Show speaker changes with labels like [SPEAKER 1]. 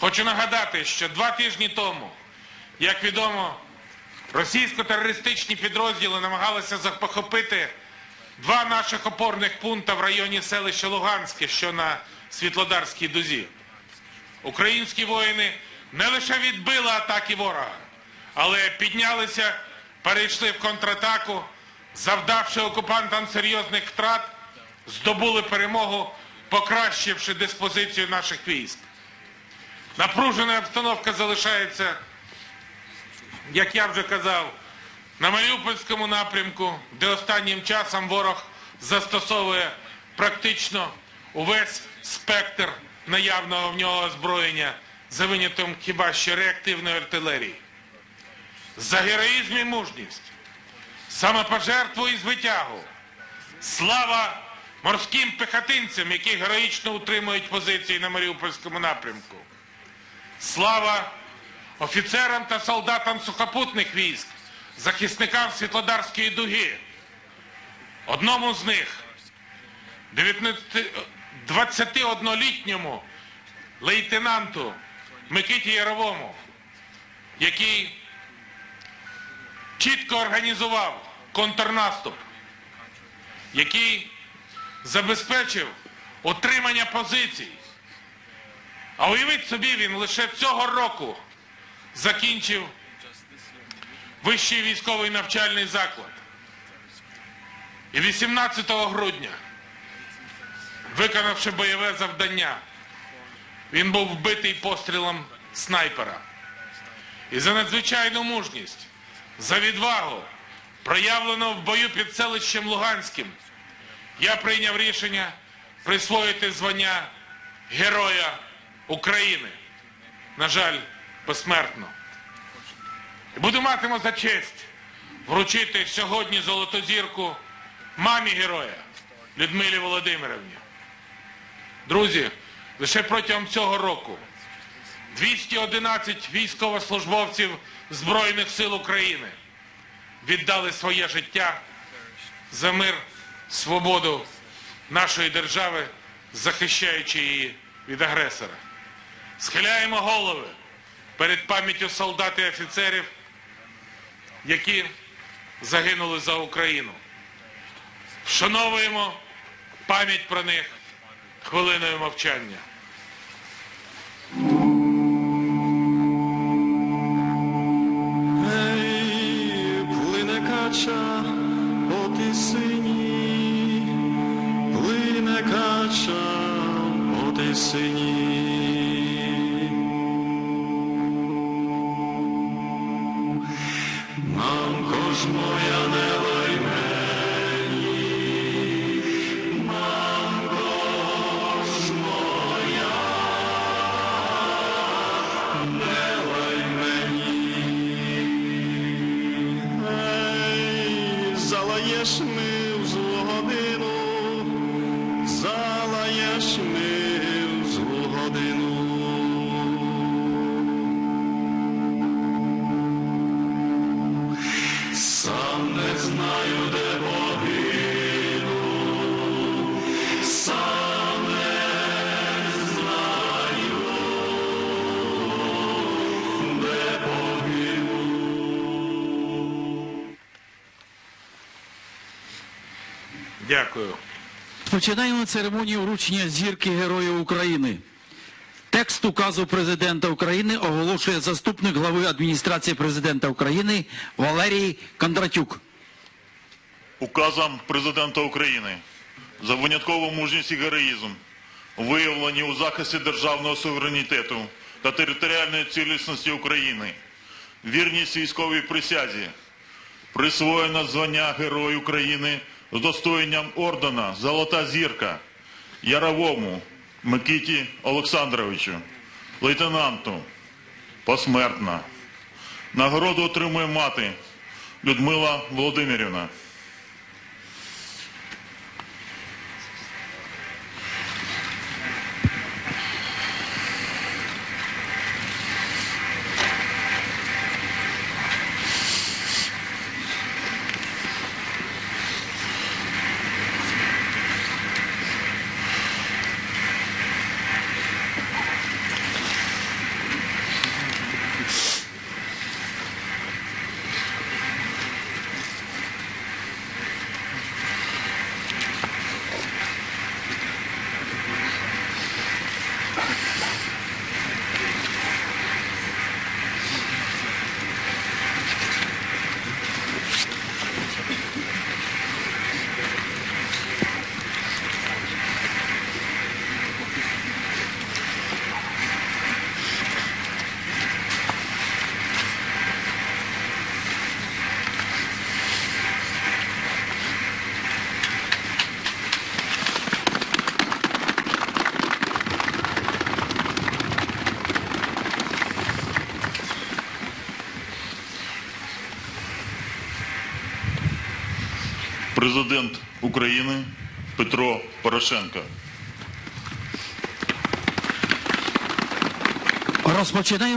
[SPEAKER 1] Хочу нагадати, що два тижні тому, як відомо, російсько-терористичні підрозділи намагалися захопити два наших опорних пункти в районі селища Луганське, що на Світлодарській дузі. Українські воїни не лише відбили атаки ворога, але піднялися, перейшли в контратаку, завдавши окупантам серйозних втрат, здобули перемогу, покращивши диспозицію наших військ. Напружена обстановка залишається, як я вже казав, на Маріупольському напрямку, де останнім часом ворог застосовує практично увесь спектр наявного в нього озброєння за винятком хіба що реактивної артилерії. За героїзм і мужність, самопожертву і звитягу, слава морським пехотинцям, які героїчно утримують позиції на Маріупольському напрямку. Слава офіцерам та солдатам сухопутних військ, захисникам Світлодарської дуги. Одному з них, 21-літньому лейтенанту Микиті Яровому, який чітко організував контрнаступ, який забезпечив отримання позицій. А уявіть собі, він лише цього року закінчив вищий військовий навчальний заклад. І 18 грудня, виконавши бойове завдання, він був вбитий пострілом снайпера. І за надзвичайну мужність, за відвагу, проявлену в бою під селищем Луганським, я прийняв рішення присвоїти звання Героя України. На жаль, посмертно. І буду матиму за честь вручити сьогодні золоту зірку мамі героя Людмилі Володимирівні. Друзі, лише протягом цього року 211 військовослужбовців Збройних сил України віддали своє життя за мир, свободу нашої держави, захищаючи її від агресора. Схиляємо голови перед пам'яттю солдат і офіцерів, які загинули за Україну. Вшановуємо пам'ять про них хвилиною мовчання.
[SPEAKER 2] По тисині, плине кача по тисині. Christ. Знаю, де погину, сам не знаю, де погину.
[SPEAKER 1] Дякую.
[SPEAKER 3] Починаємо церемонію вручення зірки Героя України. Текст указу президента України оголошує заступник глави адміністрації президента України Валерій Кондратюк.
[SPEAKER 4] Указом Президента України за виняткову мужність і героїзм, виявлені у захисті державного суверенітету та територіальної цілісності України, вірність військовій присязі, присвоєно звання Герой України з достоєнням ордена Золота зірка Яровому Микиті Олександровичу, лейтенанту, посмертно. Нагороду отримує мати Людмила Володимирівна. Президент України Петро Порошенко.
[SPEAKER 3] Розпочинаємо.